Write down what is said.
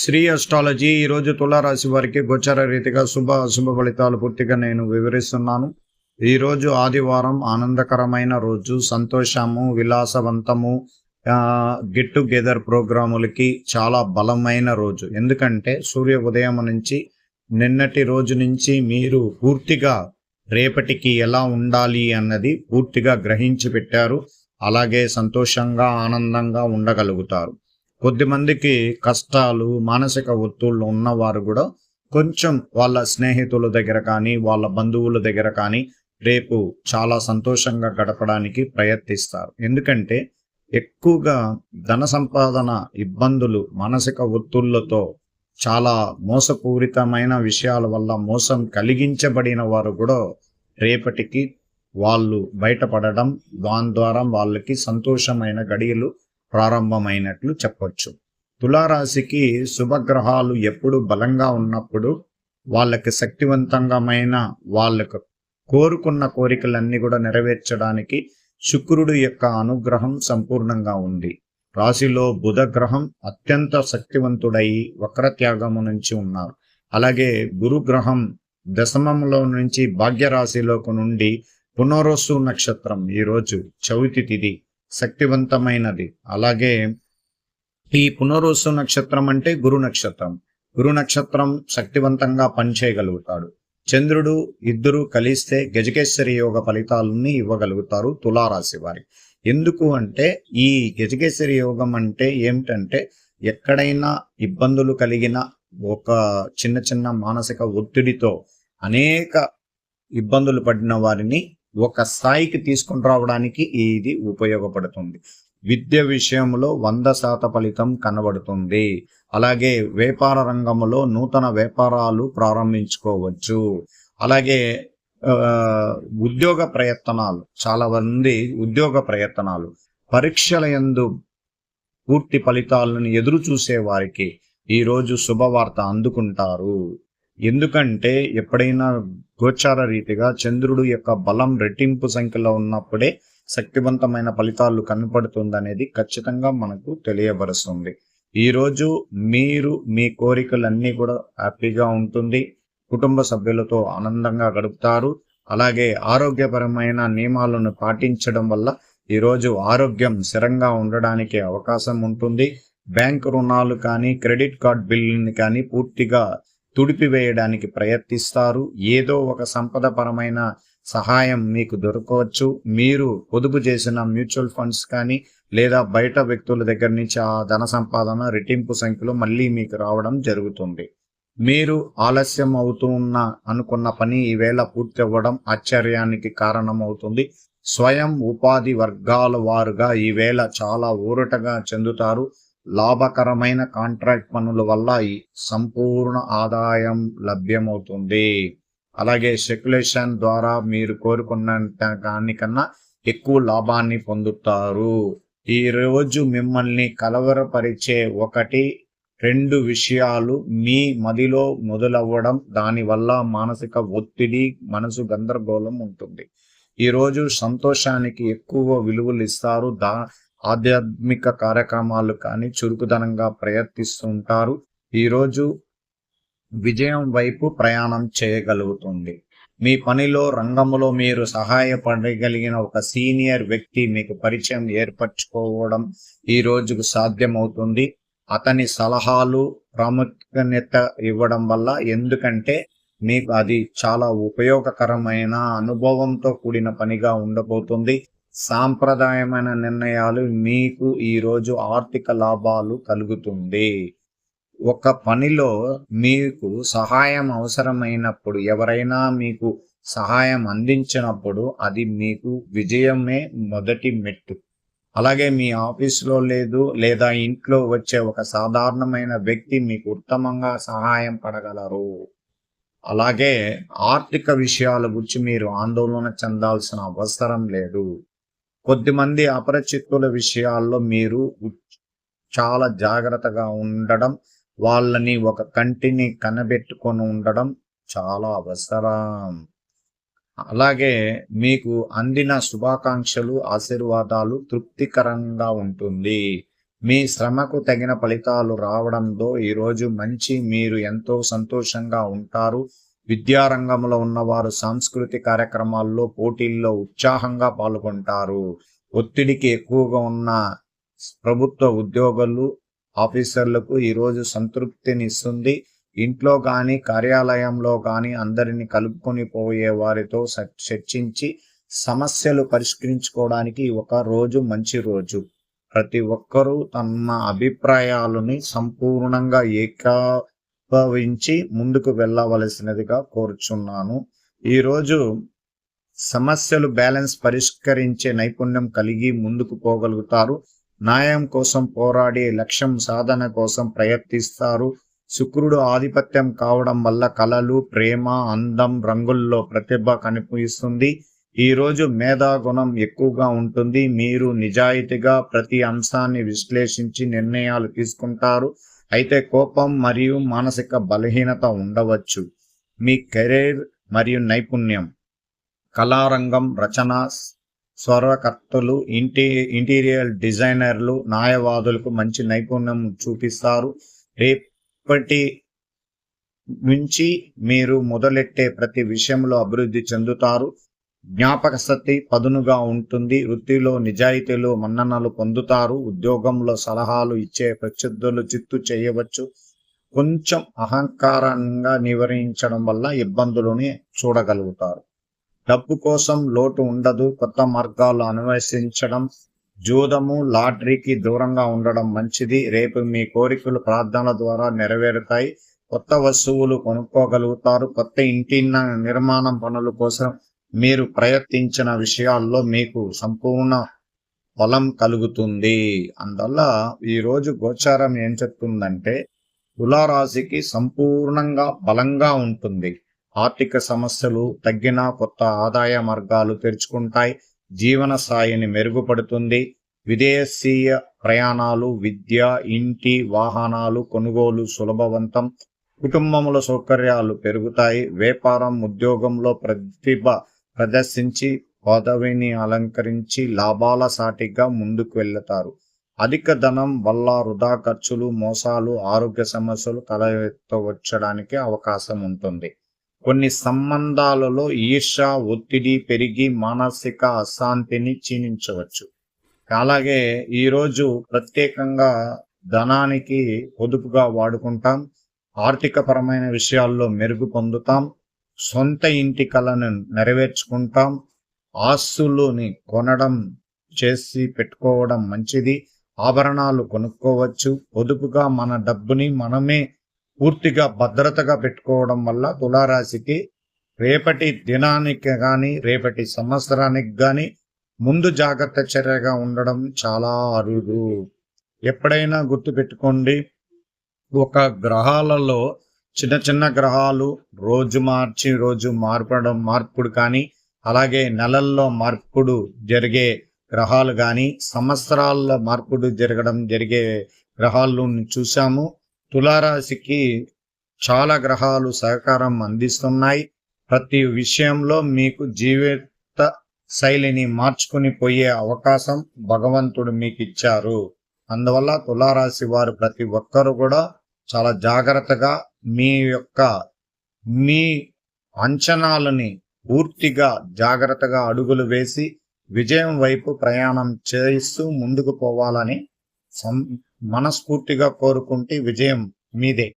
Shri astrology ఈరోజు తులారాశి వారికి గోచర రీతిగా శుభ అశుభ ఫలితాలు పూర్తిగా నేను వివరిస్తున్నాను. ఈరోజు ఆదివారం ఆనందకరమైన రోజు. సంతోషము విలాసవంతము గెట్ టుగెదర్ ప్రోగ్రాములకి చాలా బలమైన రోజు. ఎందుకంటే సూర్య ఉదయం నుంచి నిన్నటి రోజు నుంచి మీరు పూర్తిగా రేపటికి ఎలా ఉండాలి అన్నది పూర్తిగా గ్రహించి పెట్టారు. అలాగే సంతోషంగా ఆనందంగా ఉండగలుగుతారు. కొద్దిమందికి కష్టాలు మానసిక ఒత్తుళ్ళు ఉన్నవారు కూడా కొంచెం వాళ్ళ స్నేహితుల దగ్గర కానీ వాళ్ళ బంధువుల దగ్గర కానీ రేపు చాలా సంతోషంగా గడపడానికి ప్రయత్నిస్తారు. ఎందుకంటే ఎక్కువగా ధన సంపాదన ఇబ్బందులు మానసిక ఒత్తుళ్ళతో చాలా మోసపూరితమైన విషయాల వల్ల మోసం కలిగించబడిన వారు కూడా రేపటికి వాళ్ళు బయటపడడం దాని ద్వారా వాళ్ళకి సంతోషమైన గడియలు ప్రారంభమైనట్లు చెప్పొచ్చు. తులారాశికి శుభగ్రహాలు ఎప్పుడు బలంగా ఉన్నప్పుడు వాళ్ళకి శక్తివంతంగామైన వాళ్ళకు కోరుకున్న కోరికలన్నీ కూడా నెరవేర్చడానికి శుక్రుడు యొక్క అనుగ్రహం సంపూర్ణంగా ఉంది. రాశిలో బుధ గ్రహం అత్యంత శక్తివంతుడై వక్రత్యాగము నుంచి ఉన్నారు. అలాగే గురుగ్రహం దశమంలో నుంచి భాగ్యరాశిలోకి నుండి పునరోసు నక్షత్రం ఈరోజు చవితి తిథి శక్తివంతమైనది. అలాగే ఈ పునరుసు నక్షత్రం అంటే గురు నక్షత్రం. గురు నక్షత్రం శక్తివంతంగా పనిచేయగలుగుతాడు. చంద్రుడు ఇద్దరు కలిస్తే గజకేశ్వరి యోగ ఫలితాలని ఇవ్వగలుగుతారు తులారాశి వారి. ఎందుకు అంటే ఈ గజకేశ్వరి యోగం అంటే ఏమిటంటే ఎక్కడైనా ఇబ్బందులు కలిగిన ఒక చిన్న చిన్న మానసిక ఒత్తిడితో అనేక ఇబ్బందులు పడిన వారిని ఒక స్థాయికి తీసుకుని రావడానికి ఇది ఉపయోగపడుతుంది. విద్య విషయంలో వంద శాత ఫలితం కనబడుతుంది. అలాగే వ్యాపార రంగంలో నూతన వ్యాపారాలు ప్రారంభించుకోవచ్చు. అలాగే ఉద్యోగ ప్రయత్నాలు చాలా మంది ఉద్యోగ ప్రయత్నాలు పరీక్షల ఎందు పూర్తి ఫలితాలను ఎదురు చూసే వారికి ఈరోజు శుభవార్త అందుకుంటారు. ఎందుకంటే ఎప్పుడైనా గోచార రీతిగా చంద్రుడు యొక్క బలం రెట్టింపు సంఖ్యలో ఉన్నప్పుడే శక్తివంతమైన ఫలితాలు కనపడుతుందనేది ఖచ్చితంగా మనకు తెలియబరుస్తుంది. ఈరోజు మీరు మీ కోరికలన్నీ కూడా హ్యాపీగా ఉంటుంది. కుటుంబ సభ్యులతో ఆనందంగా గడుపుతారు. అలాగే ఆరోగ్యపరమైన నియమాలను పాటించడం వల్ల ఈరోజు ఆరోగ్యం స్థిరంగా ఉండడానికి అవకాశం ఉంటుంది. బ్యాంక్ రుణాలు కానీ క్రెడిట్ కార్డ్ బిల్లుని కానీ పూర్తిగా తుడిపివేయడానికి ప్రయత్నిస్తారు. ఏదో ఒక సంపదపరమైన సహాయం మీకు దొరకవచ్చు. మీరు పొదుపు చేసిన మ్యూచువల్ ఫండ్స్ కానీ లేదా బయట వ్యక్తుల దగ్గర నుంచి ఆ ధన సంపాదన రెట్టింపు సంఖ్యలో మళ్ళీ మీకు రావడం జరుగుతుంది. మీరు ఆలస్యం అవుతూ ఉన్న అనుకున్న పని ఈవేళ పూర్తి అవ్వడం ఆశ్చర్యానికి కారణమవుతుంది. స్వయం ఉపాధి వర్గాల వారుగా ఈవేళ చాలా ఊరటగా చెందుతారు. లాభకరమైన కాంట్రాక్ట్ పనుల వల్ల సంపూర్ణ ఆదాయం లభ్యమవుతుంది. అలాగే సెక్యులేషన్ ద్వారా మీరు కోరుకున్న దానికన్నా ఎక్కువ లాభాన్ని పొందుతారు. ఈ రోజు మిమ్మల్ని కలవరపరిచే ఒకటి రెండు విషయాలు మీ మదిలో మొదలవ్వడం దానివల్ల మానసిక ఒత్తిడి మనసు గందరగోళం ఉంటుంది. ఈరోజు సంతోషానికి ఎక్కువ విలువలు ఇస్తారు. దా ఆధ్యాత్మిక కార్యక్రమాలు కానీ చురుకుదనంగా ప్రయత్నిస్తుంటారు ఈరోజు విజయం వైపు ప్రయాణం చేయగలుగుతుంది. మీ పనిలో రంగంలో మీరు సహాయపడగలిగిన ఒక సీనియర్ వ్యక్తి మీకు పరిచయం ఏర్పరచుకోవడం ఈ రోజుకు సాధ్యమవుతుంది. అతని సలహాలు ప్రాముఖ్యత ఇవ్వడం వల్ల ఎందుకంటే మీకు అది చాలా ఉపయోగకరమైన అనుభవంతో కూడిన పనిగా ఉండబోతుంది. సాంప్రదాయమైన నిర్ణయాలు మీకు ఈరోజు ఆర్థిక లాభాలు కలుగుతుంది. ఒక పనిలో మీకు సహాయం అవసరమైనప్పుడు ఎవరైనా మీకు సహాయం అందించినప్పుడు అది మీకు విజయమే మొదటి మెట్టు. అలాగే మీ ఆఫీస్లో లేదు లేదా ఇంట్లో వచ్చే ఒక సాధారణమైన వ్యక్తి మీకు ఉత్తమంగా సహాయం పడగలరు. అలాగే ఆర్థిక విషయాల గురించి మీరు ఆందోళన చెందాల్సిన అవసరం లేదు. కొద్దిమంది అపరిచితుల విషయాల్లో మీరు చాలా జాగ్రత్తగా ఉండడం వాళ్ళని ఒక కంటిని కనబెట్టుకొని ఉండడం చాలా అవసరం. అలాగే మీకు అందిన శుభాకాంక్షలు ఆశీర్వాదాలు తృప్తికరంగా ఉంటుంది. మీ శ్రమకు తగిన ఫలితాలు రావడంతో ఈరోజు మంచి మీరు ఎంతో సంతోషంగా ఉంటారు. విద్యారంగంలో ఉన్నవారు సాంస్కృతిక కార్యక్రమాల్లో పోటీల్లో ఉత్సాహంగా పాల్గొంటారు. ఒత్తిడికి ఎక్కువగా ఉన్న ప్రభుత్వ ఉద్యోగులు ఆఫీసర్లకు ఈరోజు సంతృప్తినిస్తుంది. ఇంట్లో కానీ కార్యాలయంలో కానీ అందరిని కలుపుకొని పోయే వారితో చర్చించి సమస్యలు పరిష్కరించుకోవడానికి ఒక రోజు మంచి రోజు. ప్రతి ఒక్కరూ తమ అభిప్రాయాలని సంపూర్ణంగా ఏకా ఉద్భవించి ముందుకు వెళ్ళవలసినదిగా కోరుచున్నాను. ఈరోజు సమస్యలు బ్యాలెన్స్ పరిష్కరించే నైపుణ్యం కలిగి ముందుకు పోగలుగుతారు. న్యాయం కోసం పోరాడి లక్ష్యం సాధన కోసం ప్రయత్నిస్తారు. శుక్రుడు ఆధిపత్యం కావడం వల్ల కళలు ప్రేమ అందం రంగుల్లో ప్రతిభ కనిపిస్తుంది. ఈ రోజు మేధాగుణం ఎక్కువగా ఉంటుంది. మీరు నిజాయితీగా ప్రతి అంశాన్ని విశ్లేషించి నిర్ణయాలు తీసుకుంటారు. అయితే కోపం మరియు మానసిక బలహీనత ఉండవచ్చు. మీ కెరీర్ మరియు నైపుణ్యం కళారంగం రచన స్వరకర్తలు ఇంటి ఇంటీరియర్ డిజైనర్లు న్యాయవాదులకు మంచి నైపుణ్యం చూపిస్తారు. రేపటి నుంచి మీరు మొదలెట్టే ప్రతి విషయంలో అభివృద్ధి చెందుతారు. జ్ఞాపక శక్తి పదునుగా ఉంటుంది. వృత్తిలో నిజాయితీలు మన్ననలు పొందుతారు. ఉద్యోగంలో సలహాలు ఇచ్చే ప్రత్యర్థులు చిత్తు చేయవచ్చు. కొంచెం అహంకారంగా నివారించడం వల్ల ఇబ్బందులని చూడగలుగుతారు. డబ్బు కోసం లోటు ఉండదు. కొత్త మార్గాలు అన్వేషించడం జూదము లాటరీకి దూరంగా ఉండడం మంచిది. రేపు మీ కోరికలు ప్రార్థనల ద్వారా నెరవేరుతాయి. కొత్త వస్తువులు కొనుక్కోగలుగుతారు. కొత్త ఇంటి నిర్మాణం పనుల కోసం మీరు ప్రయత్నించిన విషయాల్లో మీకు సంపూర్ణ ఫలం కలుగుతుంది. అందువల్ల ఈరోజు గోచారం ఏం చెప్తుందంటే తులారాశికి సంపూర్ణంగా బలంగా ఉంటుంది. ఆర్థిక సమస్యలు తగ్గిన కొత్త ఆదాయ మార్గాలు తెరుచుకుంటాయి. జీవన స్థాయిని మెరుగుపడుతుంది. విదేశీయ ప్రయాణాలు విద్య ఇంటి వాహనాలు కొనుగోలు సులభవంతం. కుటుంబంలో సౌకర్యాలు పెరుగుతాయి. వ్యాపారం ఉద్యోగంలో ప్రతిభ ప్రదర్శించి పదవిని అలంకరించి లాభాల సాటిగా ముందుకు వెళ్తారు. అధిక ధనం వల్ల వృధా ఖర్చులు మోసాలు ఆరోగ్య సమస్యలు తలెత్తవచ్చడానికి అవకాశం ఉంటుంది. కొన్ని సంబంధాలలో ఈర్ష ఒత్తిడి పెరిగి మానసిక అశాంతిని క్షీణించవచ్చు. అలాగే ఈరోజు ప్రత్యేకంగా ధనానికి పొదుపుగా వాడుకుంటాం. ఆర్థిక పరమైన విషయాల్లో మెరుగు పొందుతాం. సొంత ఇంటి కలను నెరవేర్చుకుంటాం. ఆస్తులని కొనడం చేసి పెట్టుకోవడం మంచిది. ఆభరణాలు కొనుక్కోవచ్చు. పొదుపుగా మన డబ్బుని మనమే పూర్తిగా భద్రతగా పెట్టుకోవడం వల్ల తులారాశికి రేపటి దినానికి కానీ రేపటి సంవత్సరానికి కానీ ముందు జాగ్రత్త చర్యగా ఉండడం చాలా అరుదు. ఎప్పుడైనా గుర్తుపెట్టుకోండి ఒక గ్రహాలలో చిన్న చిన్న గ్రహాలు రోజు మార్చి రోజు మార్పడం మార్పుడు కానీ అలాగే నెలల్లో మార్పుడు జరిగే గ్రహాలు కానీ సంవత్సరాల్లో మార్పుడు జరగడం జరిగే గ్రహాలను చూసాము తులారాశికి చాలా గ్రహాలు సహకారం అందిస్తున్నాయి. ప్రతి విషయంలో మీకు జీవిత శైలిని మార్చుకుని పోయే అవకాశం భగవంతుడు మీకు ఇచ్చారు అందువల్ల తులారాశి వారు ప్రతి ఒక్కరు కూడా చాలా జాగ్రత్తగా మీ యొక్క మీ అంచనాలని పూర్తిగా జాగ్రత్తగా అడుగులు వేసి విజయం వైపు ప్రయాణం చేస్తూ ముందుకు పోవాలని సం- మనస్ఫూర్తిగా కోరుకుంటే విజయం మీదే.